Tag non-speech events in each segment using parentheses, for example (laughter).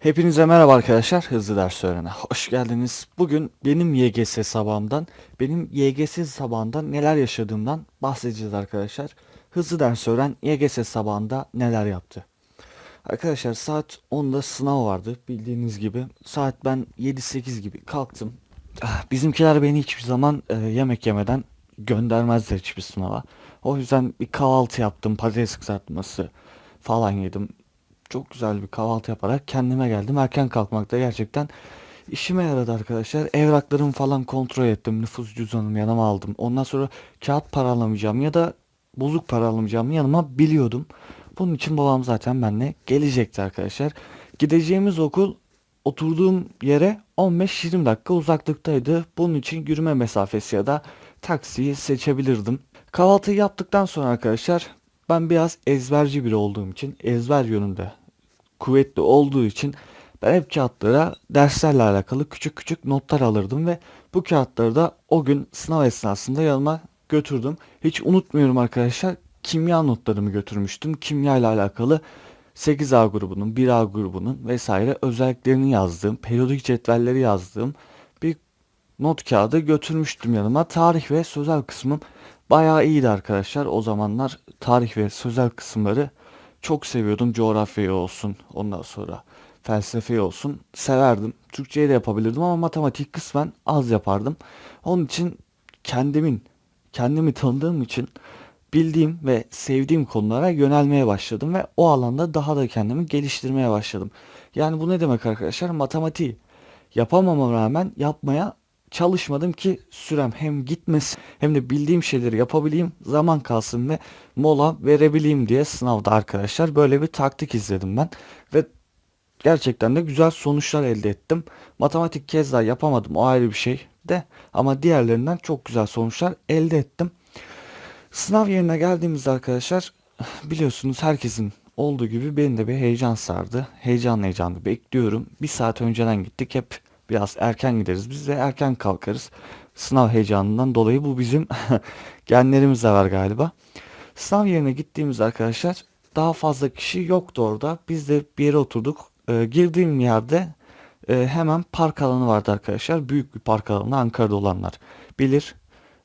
Hepinize merhaba arkadaşlar. Hızlı Ders Öğren'e hoş geldiniz. Bugün benim YGS sabahımdan, benim YGS sabahında neler yaşadığımdan bahsedeceğiz arkadaşlar. Hızlı Ders Öğren YGS sabahında neler yaptı? Arkadaşlar saat 10'da sınav vardı bildiğiniz gibi. Saat ben 7-8 gibi kalktım. Ah, Bizimkiler beni hiçbir zaman e, yemek yemeden göndermezler hiçbir sınava. O yüzden bir kahvaltı yaptım, patates kızartması falan yedim çok güzel bir kahvaltı yaparak kendime geldim. Erken kalkmak da gerçekten işime yaradı arkadaşlar. Evraklarımı falan kontrol ettim. Nüfus cüzdanımı yanıma aldım. Ondan sonra kağıt para alamayacağım ya da bozuk para alamayacağımı yanıma biliyordum. Bunun için babam zaten benimle gelecekti arkadaşlar. Gideceğimiz okul oturduğum yere 15-20 dakika uzaklıktaydı. Bunun için yürüme mesafesi ya da taksiyi seçebilirdim. Kahvaltıyı yaptıktan sonra arkadaşlar ben biraz ezberci biri olduğum için ezber yönünde kuvvetli olduğu için ben hep kağıtlara derslerle alakalı küçük küçük notlar alırdım ve bu kağıtları da o gün sınav esnasında yanıma götürdüm. Hiç unutmuyorum arkadaşlar kimya notlarımı götürmüştüm. Kimya ile alakalı 8A grubunun, 1A grubunun vesaire özelliklerini yazdığım, periyodik cetvelleri yazdığım bir not kağıdı götürmüştüm yanıma. Tarih ve sözel kısmım bayağı iyiydi arkadaşlar. O zamanlar tarih ve sözel kısımları çok seviyordum. Coğrafyayı olsun, ondan sonra felsefeyi olsun severdim. Türkçeyi de yapabilirdim ama matematik kısmen az yapardım. Onun için kendimin, kendimi tanıdığım için bildiğim ve sevdiğim konulara yönelmeye başladım ve o alanda daha da kendimi geliştirmeye başladım. Yani bu ne demek arkadaşlar? Matematiği yapamama rağmen yapmaya çalışmadım ki sürem hem gitmesin hem de bildiğim şeyleri yapabileyim zaman kalsın ve mola verebileyim diye sınavda arkadaşlar böyle bir taktik izledim ben ve gerçekten de güzel sonuçlar elde ettim. Matematik kez daha yapamadım o ayrı bir şey de ama diğerlerinden çok güzel sonuçlar elde ettim. Sınav yerine geldiğimizde arkadaşlar biliyorsunuz herkesin olduğu gibi beni de bir heyecan sardı. Heyecanlı heyecanlı bekliyorum. Bir saat önceden gittik hep biraz erken gideriz biz de erken kalkarız. Sınav heyecanından dolayı bu bizim (laughs) genlerimizde var galiba. Sınav yerine gittiğimiz arkadaşlar daha fazla kişi yoktu orada. Biz de bir yere oturduk. Ee, girdiğim yerde e, hemen park alanı vardı arkadaşlar. Büyük bir park alanı Ankara'da olanlar bilir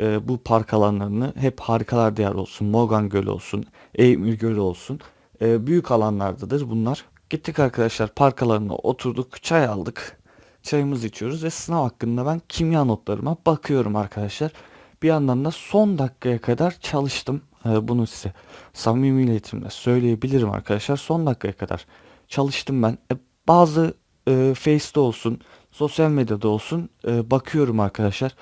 e, bu park alanlarını hep harikalar diyar olsun, Mogan Gölü olsun, Eymir Gölü olsun. E, büyük alanlardadır bunlar. Gittik arkadaşlar park alanına oturduk, çay aldık. Çayımızı içiyoruz ve sınav hakkında ben kimya notlarıma bakıyorum arkadaşlar. Bir yandan da son dakikaya kadar çalıştım. E, bunu size samimiyetimle söyleyebilirim arkadaşlar. Son dakikaya kadar çalıştım ben. E, bazı e, Face'de olsun, sosyal medyada olsun e, bakıyorum arkadaşlar.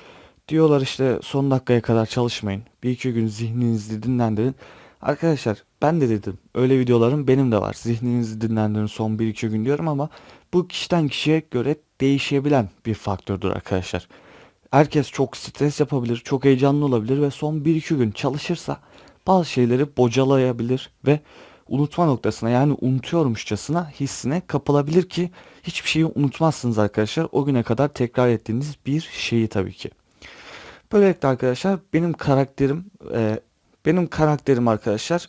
Diyorlar işte son dakikaya kadar çalışmayın. Bir iki gün zihninizi dinlendirin. Arkadaşlar ben de dedim öyle videolarım benim de var. Zihninizi dinlendirin son bir iki gün diyorum ama bu kişiden kişiye göre değişebilen bir faktördür arkadaşlar. Herkes çok stres yapabilir, çok heyecanlı olabilir ve son bir iki gün çalışırsa bazı şeyleri bocalayabilir ve unutma noktasına yani unutuyormuşçasına hissine kapılabilir ki hiçbir şeyi unutmazsınız arkadaşlar. O güne kadar tekrar ettiğiniz bir şeyi tabii ki. Böylelikle arkadaşlar benim karakterim e, benim karakterim arkadaşlar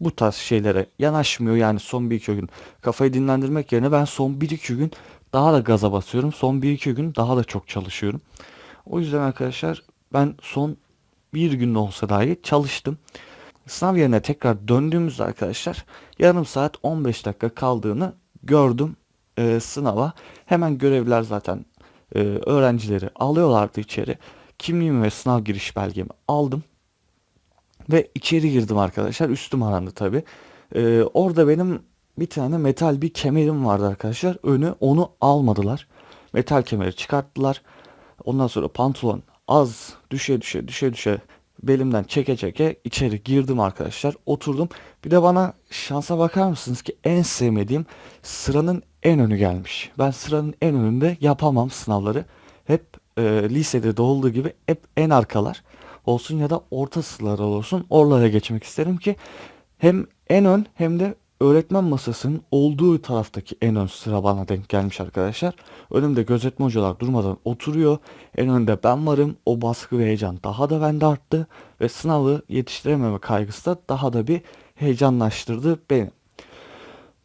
bu tarz şeylere yanaşmıyor. Yani son bir iki gün kafayı dinlendirmek yerine ben son bir iki gün daha da gaza basıyorum. Son bir iki gün daha da çok çalışıyorum. O yüzden arkadaşlar ben son bir gün olsa dahi çalıştım. Sınav yerine tekrar döndüğümüzde arkadaşlar yarım saat 15 dakika kaldığını gördüm e, sınava. Hemen görevliler zaten e, öğrencileri alıyorlardı içeri. Kimliğimi ve sınav giriş belgemi aldım. Ve içeri girdim arkadaşlar. Üstüm arandı tabi. Ee, orada benim bir tane metal bir kemerim vardı arkadaşlar. Önü onu almadılar. Metal kemeri çıkarttılar. Ondan sonra pantolon az düşe düşe düşe düşe belimden çeke çeke içeri girdim arkadaşlar. Oturdum. Bir de bana şansa bakar mısınız ki en sevmediğim sıranın en önü gelmiş. Ben sıranın en önünde yapamam sınavları. Hep e, lisede de olduğu gibi hep en arkalar olsun ya da orta sıralar olsun oralara geçmek isterim ki hem en ön hem de öğretmen masasının olduğu taraftaki en ön sıra bana denk gelmiş arkadaşlar. Önümde gözetme hocalar durmadan oturuyor. En önde ben varım. O baskı ve heyecan daha da bende arttı. Ve sınavı yetiştirememe kaygısı da daha da bir heyecanlaştırdı beni.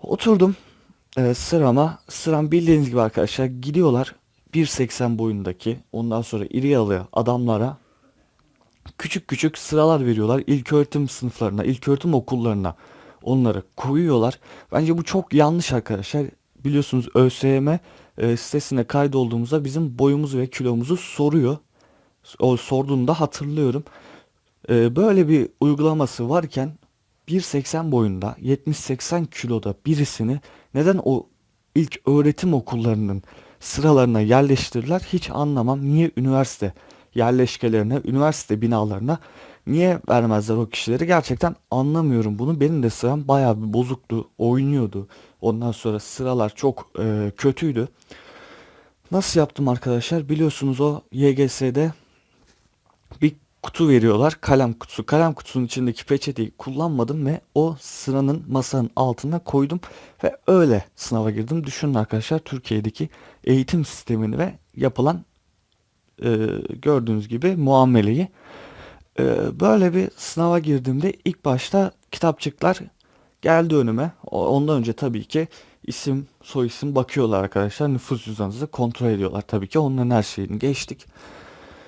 Oturdum. e, sırama sıram bildiğiniz gibi arkadaşlar gidiyorlar 1.80 boyundaki ondan sonra iri yalı adamlara küçük küçük sıralar veriyorlar ilköğretim sınıflarına, ilköğretim okullarına onları koyuyorlar. Bence bu çok yanlış arkadaşlar. Biliyorsunuz ÖSYM e, sitesine kaydolduğumuzda bizim boyumuzu ve kilomuzu soruyor. O sorduğunda hatırlıyorum. E, böyle bir uygulaması varken 1.80 boyunda 70-80 kiloda birisini neden o ilk öğretim okullarının sıralarına yerleştirirler hiç anlamam. Niye üniversite yerleşkelerine, üniversite binalarına niye vermezler o kişileri gerçekten anlamıyorum bunu. Benim de sıram bayağı bir bozuktu, oynuyordu. Ondan sonra sıralar çok e, kötüydü. Nasıl yaptım arkadaşlar? Biliyorsunuz o YGS'de bir kutu veriyorlar. Kalem kutusu. Kalem kutusunun içindeki peçeteyi kullanmadım ve o sıranın masanın altına koydum ve öyle sınava girdim. Düşünün arkadaşlar Türkiye'deki eğitim sistemini ve yapılan e, gördüğünüz gibi muameleyi. E, böyle bir sınava girdiğimde ilk başta kitapçıklar geldi önüme. Ondan önce tabii ki isim, soyisim bakıyorlar arkadaşlar. Nüfus cüzdanınızı kontrol ediyorlar tabii ki. Onların her şeyini geçtik.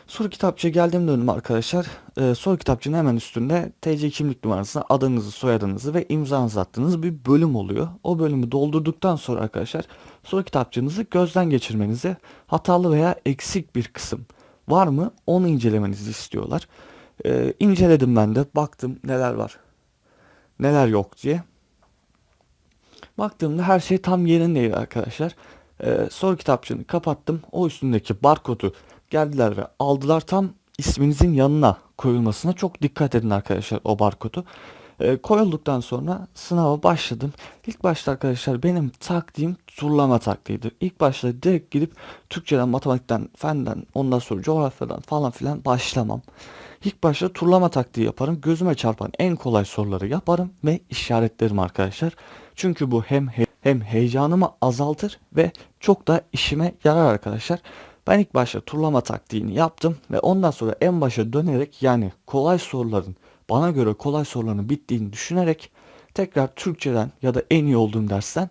Soru kitapçıya geldiğimde önüme arkadaşlar e, soru kitapçının hemen üstünde TC kimlik numarasını, adınızı, soyadınızı ve imzanızı attığınız bir bölüm oluyor. O bölümü doldurduktan sonra arkadaşlar soru kitapçığınızı gözden geçirmenizi hatalı veya eksik bir kısım var mı onu incelemenizi istiyorlar. E, inceledim ben de baktım neler var neler yok diye. Baktığımda her şey tam yerindeydi arkadaşlar. Ee, soru kitapçığını kapattım. O üstündeki barkodu geldiler ve aldılar. Tam isminizin yanına koyulmasına çok dikkat edin arkadaşlar o barkodu. Ee, koyulduktan sonra sınava başladım. İlk başta arkadaşlar benim taktiğim turlama taktiğiydi. İlk başta direkt gidip Türkçeden, matematikten, fenden, ondan sonra coğrafyadan falan filan başlamam. İlk başta turlama taktiği yaparım. Gözüme çarpan en kolay soruları yaparım ve işaretlerim arkadaşlar. Çünkü bu hem he- hem heyecanımı azaltır ve çok da işime yarar arkadaşlar. Ben ilk başta turlama taktiğini yaptım ve ondan sonra en başa dönerek yani kolay soruların bana göre kolay soruların bittiğini düşünerek tekrar Türkçeden ya da en iyi olduğum dersten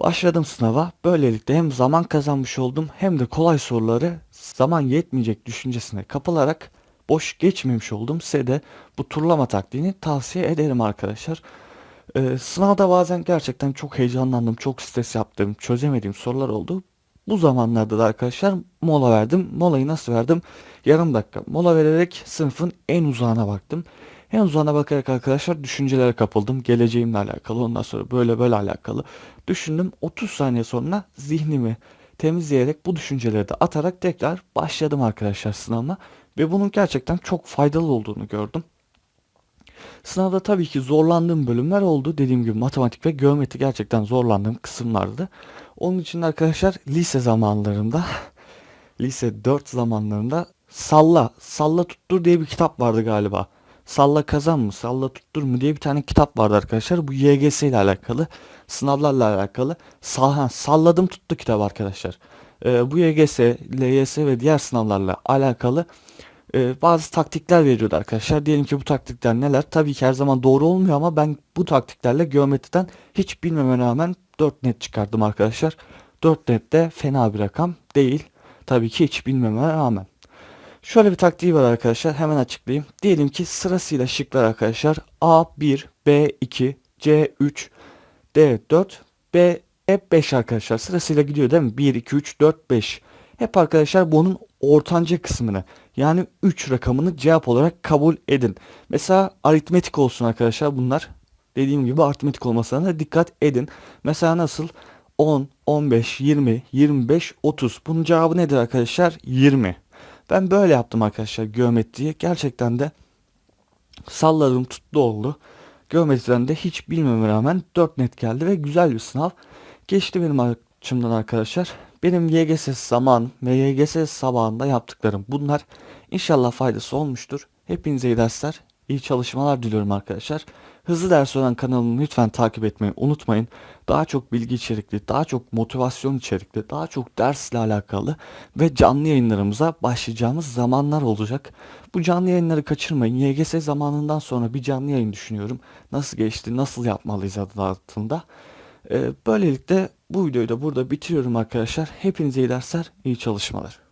Başladım sınava. Böylelikle hem zaman kazanmış oldum hem de kolay soruları zaman yetmeyecek düşüncesine kapılarak boş geçmemiş oldum. Size de bu turlama taktiğini tavsiye ederim arkadaşlar. Ee, sınavda bazen gerçekten çok heyecanlandım, çok stres yaptım, çözemediğim sorular oldu. Bu zamanlarda da arkadaşlar mola verdim. Molayı nasıl verdim? Yarım dakika mola vererek sınıfın en uzağına baktım. En uzağına bakarak arkadaşlar düşüncelere kapıldım. Geleceğimle alakalı ondan sonra böyle böyle alakalı. Düşündüm 30 saniye sonra zihnimi temizleyerek bu düşünceleri de atarak tekrar başladım arkadaşlar sınavına. Ve bunun gerçekten çok faydalı olduğunu gördüm. Sınavda tabii ki zorlandığım bölümler oldu. Dediğim gibi matematik ve geometri gerçekten zorlandığım kısımlardı. Onun için arkadaşlar lise zamanlarında, lise 4 zamanlarında Salla, Salla Tuttur diye bir kitap vardı galiba. Salla kazan mı, salla tuttur mu diye bir tane kitap vardı arkadaşlar. Bu YGS ile alakalı, sınavlarla alakalı. Sa ha, salladım tuttu kitap arkadaşlar. Ee, bu YGS, LYS ve diğer sınavlarla alakalı e, bazı taktikler veriyordu arkadaşlar. Diyelim ki bu taktikler neler? Tabii ki her zaman doğru olmuyor ama ben bu taktiklerle geometriden hiç bilmeme rağmen 4 net çıkardım arkadaşlar. 4 net de fena bir rakam değil. Tabii ki hiç bilmeme rağmen. Şöyle bir taktiği var arkadaşlar. Hemen açıklayayım. Diyelim ki sırasıyla şıklar arkadaşlar. A1, B2, C3, D4, B hep 5 arkadaşlar. Sırasıyla gidiyor değil mi? 1, 2, 3, 4, 5. Hep arkadaşlar bunun ortanca kısmını yani 3 rakamını cevap olarak kabul edin. Mesela aritmetik olsun arkadaşlar bunlar. Dediğim gibi aritmetik olmasına da dikkat edin. Mesela nasıl? 10, 15, 20, 25, 30. Bunun cevabı nedir arkadaşlar? 20. Ben böyle yaptım arkadaşlar geometriyi. Gerçekten de salladım tuttu oldu. Geometriden de hiç bilmeme rağmen 4 net geldi ve güzel bir sınav. Geçti benim açımdan arkadaşlar. Benim YGS zaman ve YGS sabahında yaptıklarım bunlar. İnşallah faydası olmuştur. Hepinize iyi dersler, iyi çalışmalar diliyorum arkadaşlar. Hızlı Ders olan kanalımı lütfen takip etmeyi unutmayın. Daha çok bilgi içerikli, daha çok motivasyon içerikli, daha çok dersle alakalı ve canlı yayınlarımıza başlayacağımız zamanlar olacak. Bu canlı yayınları kaçırmayın. YGS zamanından sonra bir canlı yayın düşünüyorum. Nasıl geçti, nasıl yapmalıyız adı altında. Ee, böylelikle bu videoyu da burada bitiriyorum arkadaşlar. Hepinize iyi dersler, iyi çalışmalar.